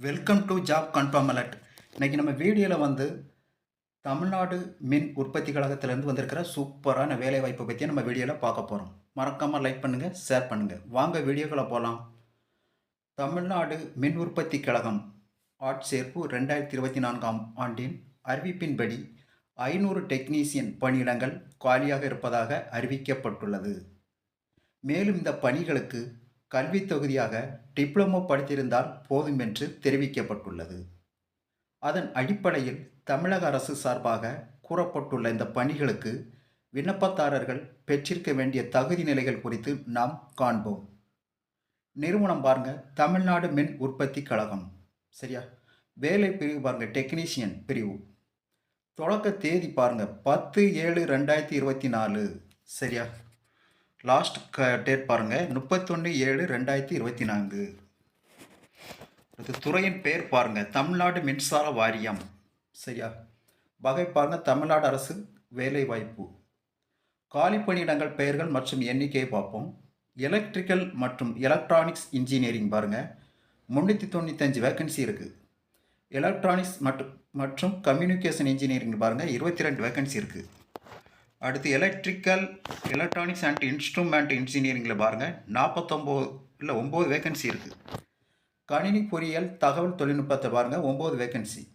Welcome to job confirm alert இன்னைக்கு நம்ம வீடியோவில் வந்து தமிழ்நாடு மின் உற்பத்தி கழகத்திலேருந்து வந்திருக்கிற சூப்பரான வேலைவாய்ப்பை பற்றி நம்ம வீடியோவில் பார்க்க போகிறோம் மறக்காமல் லைக் பண்ணுங்கள் ஷேர் பண்ணுங்கள் வாங்க வீடியோக்களை போகலாம் தமிழ்நாடு மின் உற்பத்தி கழகம் ஆட்சேர்ப்பு ரெண்டாயிரத்தி இருபத்தி நான்காம் ஆண்டின் அறிவிப்பின்படி ஐநூறு டெக்னீசியன் பணியிடங்கள் காலியாக இருப்பதாக அறிவிக்கப்பட்டுள்ளது. மேலும் இந்த பணிகளுக்கு கல்வித் தொகுதியாக டிப்ளமோ படித்திருந்தால் போதும் என்று தெரிவிக்கப்பட்டுள்ளது. அதன் அடிப்படையில் தமிழக அரசு சார்பாக கூறப்பட்டுள்ள இந்த பணிகளுக்கு விண்ணப்பதாரர்கள் பெற்றிருக்க வேண்டிய தகுதி நிலைகள் குறித்து நாம் காண்போம். நிறுவனம் பாருங்க தமிழ்நாடு மின் உற்பத்தி கழகம். சரியா? வேலை பிரிவு பாருங்க டெக்னீஷியன் பிரிவு. தொடக்க தேதி பாருங்க பத்து ஏழு ரெண்டாயிரத்தி இருபத்தி நாலு. சரியா? லாஸ்ட் க டேட் பாருங்கள் முப்பத்தொன்று ஏழு ரெண்டாயிரத்தி இருபத்தி நான்கு. அடுத்து துறையின் பெயர் பாருங்கள் தமிழ்நாடு மின்சார வாரியம். சரியா? வகை பாருங்கள் தமிழ்நாடு அரசு வேலைவாய்ப்பு. காலி பணியிடங்கள் பெயர்கள் மற்றும் எண்ணிக்கையை பார்ப்போம். எலக்ட்ரிக்கல் மற்றும் எலக்ட்ரானிக்ஸ் இன்ஜினியரிங் பாருங்கள் முந்நூற்றி தொண்ணூத்தஞ்சு வேக்கன்சி இருக்குது எலக்ட்ரானிக்ஸ் மற்றும் மற்றும் கம்யூனிகேஷன் இன்ஜினியரிங் பாருங்கள் இருபத்தி ரெண்டு வேக்கன்சி இருக்குது அடுத்து எலக்ட்ரிக்கல் எலக்ட்ரானிக்ஸ் அண்ட் இன்ஸ்ட்ருமெண்ட் இன்ஜினியரிங்கில் பாருங்கள் நாற்பத்தொம்போது இல்லை ஒம்பது வேக்கன்சி இருக்குது கணினி பொறியியல் தகவல் தொழில்நுட்பத்தை பாருங்கள் ஒம்பது வேக்கன்சி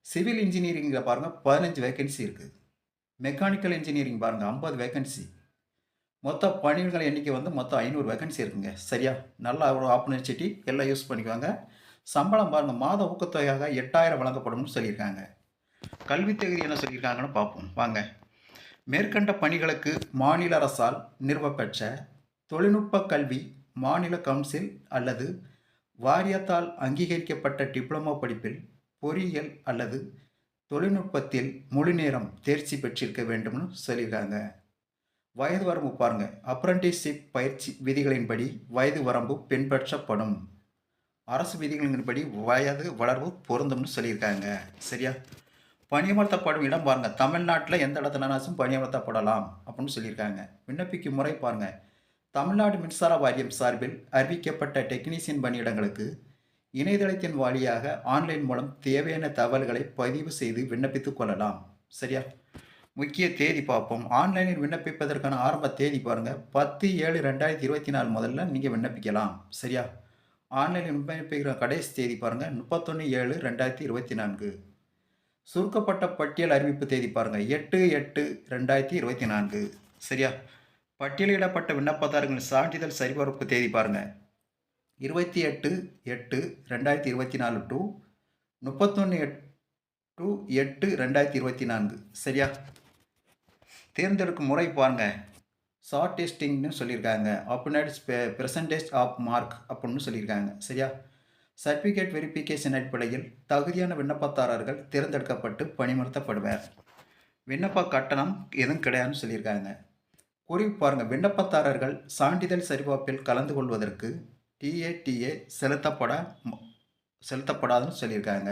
சிவில் இன்ஜினியரிங்கில் பாருங்கள் பதினஞ்சு வேக்கன்சி இருக்குது மெக்கானிக்கல் இன்ஜினியரிங் பாருங்கள் ஐம்பது வேக்கன்சி மொத்தம் பணிகள் எண்ணிக்கை வந்து மொத்தம் ஐநூறு வேக்கன்சி இருக்குங்க. சரியா? நல்லா ஒரு ஆப்பர்ச்சுனிட்டி எல்லாம் யூஸ் பண்ணிக்குவாங்க. சம்பளம் பாருங்கள் மாத ஊக்கத்தொகையாக எட்டாயிரம் வழங்கப்படும்னு சொல்லியிருக்காங்க. கல்வித் தகுதி என்ன சொல்லியிருக்காங்கன்னு பார்ப்போம். வாங்க. மேற்கண்ட பணிகளுக்கு மாநில அரசால் நிறுவப்பெற்ற தொழில்நுட்ப கல்வி மாநில கவுன்சில் அல்லது வாரியத்தால் அங்கீகரிக்கப்பட்ட டிப்ளமோ படிப்பில் பொறியியல் அல்லது தொழில்நுட்பத்தில் முழுநேரம் தேர்ச்சி பெற்றிருக்க வேண்டும்னு சொல்லியிருக்காங்க. வயது வரம்பு பாருங்க. அப்ரண்டிஸ்ஷிப் பயிற்சி விதிகளின்படி வயது வரம்பு பின்பற்றப்படும். அரசு விதிகளின்படி வயது வளர்வு பொருந்தும்னு சொல்லியிருக்காங்க. சரியா? பணியமர்த்தப்படும் இடம் பாருங்கள் தமிழ்நாட்டில் எந்த இடத்துலனாச்சும் பணியமர்த்தப்படலாம் அப்படின்னு சொல்லியிருக்காங்க. விண்ணப்பிக்கும் முறை பாருங்கள் தமிழ்நாடு மின்சார வாரியம் சார்பில் அறிவிக்கப்பட்ட டெக்னீசியன் பணியிடங்களுக்கு இணையதளத்தின் வழியாக ஆன்லைன் மூலம் தேவையான தகவல்களை பதிவு செய்து விண்ணப்பித்துக் கொள்ளலாம். சரியா? முக்கிய தேதி பார்ப்போம். ஆன்லைனில் விண்ணப்பிப்பதற்கான ஆரம்ப தேதி பாருங்கள் பத்து ஏழு ரெண்டாயிரத்தி இருபத்தி நாலு முதல்ல நீங்கள் விண்ணப்பிக்கலாம். சரியா? ஆன்லைனில் விண்ணப்பிக்கிற கடைசி தேதி பாருங்கள் முப்பத்தொன்று ஏழு ரெண்டாயிரத்தி இருபத்தி நான்கு. சுருக்கப்பட்ட பட்டியல் அறிவிப்பு தேதி பாருங்கள் எட்டு எட்டு ரெண்டாயிரத்தி இருபத்தி நான்கு. சரியா? பட்டியலிடப்பட்ட விண்ணப்பதாரர்களின் சான்றிதழ் சரிபார்ப்பு தேதி பாருங்கள் இருபத்தி எட்டு எட்டு ரெண்டாயிரத்தி இருபத்தி நாலு டு முப்பத்தொன்று எட் டு எட்டு ரெண்டாயிரத்தி இருபத்தி நான்கு. சரியா? தேர்ந்தெடுக்கும் முறை பாருங்கள் ஷார்ட் டெஸ்டிங்னு சொல்லியிருக்காங்க. அப்னட்ஸ் பெர்சன்டேஜ் ஆஃப் மார்க் அப்படின்னு சொல்லியிருக்காங்க. சரியா? சர்டிஃபிகேட் வெரிஃபிகேஷன் அடிப்படையில் தகுதியான விண்ணப்பதாரர்கள் தேர்ந்தெடுக்கப்பட்டு பணிமர்த்தப்படுவர். விண்ணப்ப கட்டணம் எதுவும் கிடையாதுன்னு சொல்லியிருக்காங்க. குறிப்பு பாருங்கள் விண்ணப்பதாரர்கள் சான்றிதழ் சரிபார்ப்பில் கலந்து கொள்வதற்கு டிஏடிஏ செலுத்தப்பட செலுத்தப்படாதுன்னு சொல்லியிருக்காங்க.